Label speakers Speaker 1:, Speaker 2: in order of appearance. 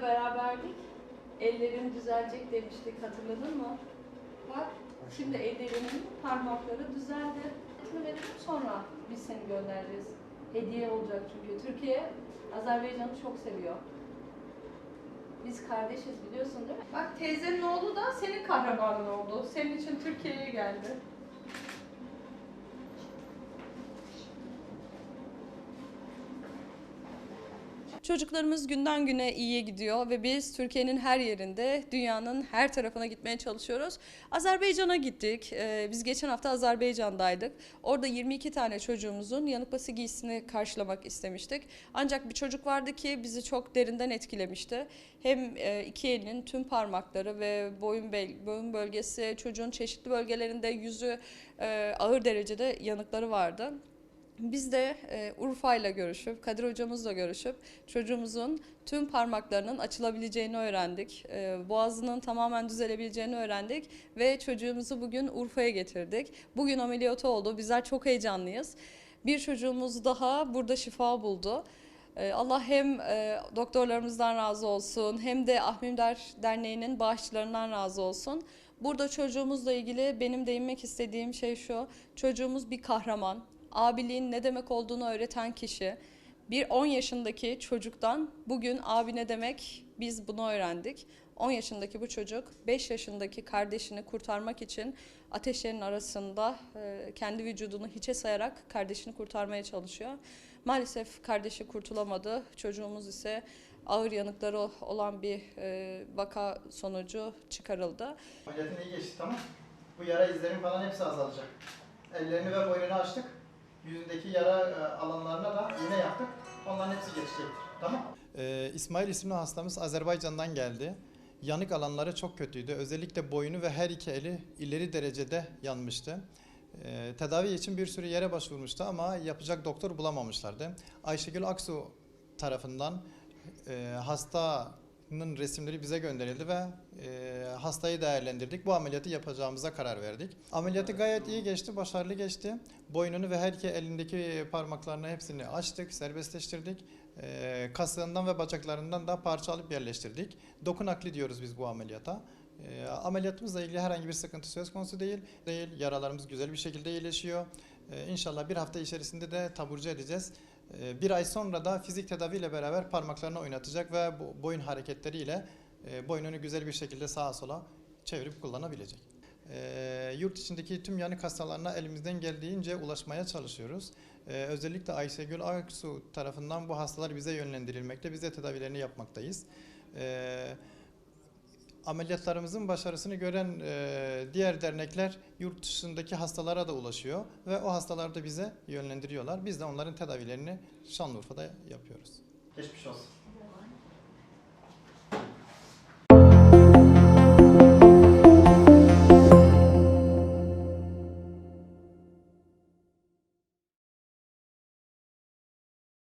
Speaker 1: de beraberdik. Ellerin düzelecek demiştik hatırladın mı? Bak şimdi ellerinin parmakları düzeldi. Verelim sonra biz seni göndereceğiz. Hediye olacak çünkü. Türkiye Azerbaycan'ı çok seviyor. Biz kardeşiz biliyorsun değil mi? Bak teyzenin oğlu da senin kahramanın oldu. Senin için Türkiye'ye geldi. Çocuklarımız günden güne iyiye gidiyor ve biz Türkiye'nin her yerinde, dünyanın her tarafına gitmeye çalışıyoruz. Azerbaycan'a gittik. Ee, Biz geçen hafta Azerbaycan'daydık. Orada 22 tane çocuğumuzun yanık bası giysisini karşılamak istemiştik. Ancak bir çocuk vardı ki bizi çok derinden etkilemişti. Hem e, iki elinin tüm parmakları ve boyun, boyun bölgesi, çocuğun çeşitli bölgelerinde yüzü e, ağır derecede yanıkları vardı. Biz de e, Urfa ile görüşüp, Kadir hocamızla görüşüp çocuğumuzun tüm parmaklarının açılabileceğini öğrendik. E, boğazının tamamen düzelebileceğini öğrendik ve çocuğumuzu bugün Urfa'ya getirdik. Bugün ameliyatı oldu. Bizler çok heyecanlıyız. Bir çocuğumuz daha burada şifa buldu. E, Allah hem e, doktorlarımızdan razı olsun hem de Ahmimdar Derneği'nin bağışçılarından razı olsun. Burada çocuğumuzla ilgili benim değinmek istediğim şey şu. Çocuğumuz bir kahraman. Abiliğin ne demek olduğunu öğreten kişi. Bir 10 yaşındaki çocuktan bugün abi ne demek biz bunu öğrendik. 10 yaşındaki bu çocuk 5 yaşındaki kardeşini kurtarmak için ateşlerin arasında e, kendi vücudunu hiçe sayarak kardeşini kurtarmaya çalışıyor. Maalesef kardeşi kurtulamadı. Çocuğumuz ise ağır yanıkları olan bir e, vaka sonucu çıkarıldı.
Speaker 2: Ameliyatın iyi geçti tamam. Bu yara izlerin falan hepsi azalacak. Ellerini ve boynunu açtık. Yüzündeki yara e, alanlarına da iğne yaptık. Onların hepsi geçecektir. Tamam.
Speaker 3: Ee, İsmail isimli hastamız Azerbaycan'dan geldi. Yanık alanları çok kötüydü. Özellikle boynu ve her iki eli ileri derecede yanmıştı. Ee, tedavi için bir sürü yere başvurmuştu ama yapacak doktor bulamamışlardı. Ayşegül Aksu tarafından e, hastanın resimleri bize gönderildi ve e, hastayı değerlendirdik. Bu ameliyatı yapacağımıza karar verdik. Ameliyatı gayet iyi geçti, başarılı geçti. Boynunu ve her iki elindeki parmaklarını hepsini açtık, serbestleştirdik. E, kasığından ve bacaklarından da parça yerleştirdik. Doku nakli diyoruz biz bu ameliyata. E, ameliyatımızla ilgili herhangi bir sıkıntı söz konusu değil. değil. Yaralarımız güzel bir şekilde iyileşiyor. E, inşallah bir hafta içerisinde de taburcu edeceğiz. E, bir ay sonra da fizik tedaviyle beraber parmaklarını oynatacak ve bu boyun hareketleriyle e, boynunu güzel bir şekilde sağa sola çevirip kullanabilecek. E, yurt içindeki tüm yanık hastalarına elimizden geldiğince ulaşmaya çalışıyoruz. E, özellikle Ayşegül Aksu tarafından bu hastalar bize yönlendirilmekte, biz de tedavilerini yapmaktayız. E, ameliyatlarımızın başarısını gören e, diğer dernekler yurt dışındaki hastalara da ulaşıyor ve o hastalar da bize yönlendiriyorlar. Biz de onların tedavilerini Şanlıurfa'da yapıyoruz.
Speaker 2: Geçmiş olsun.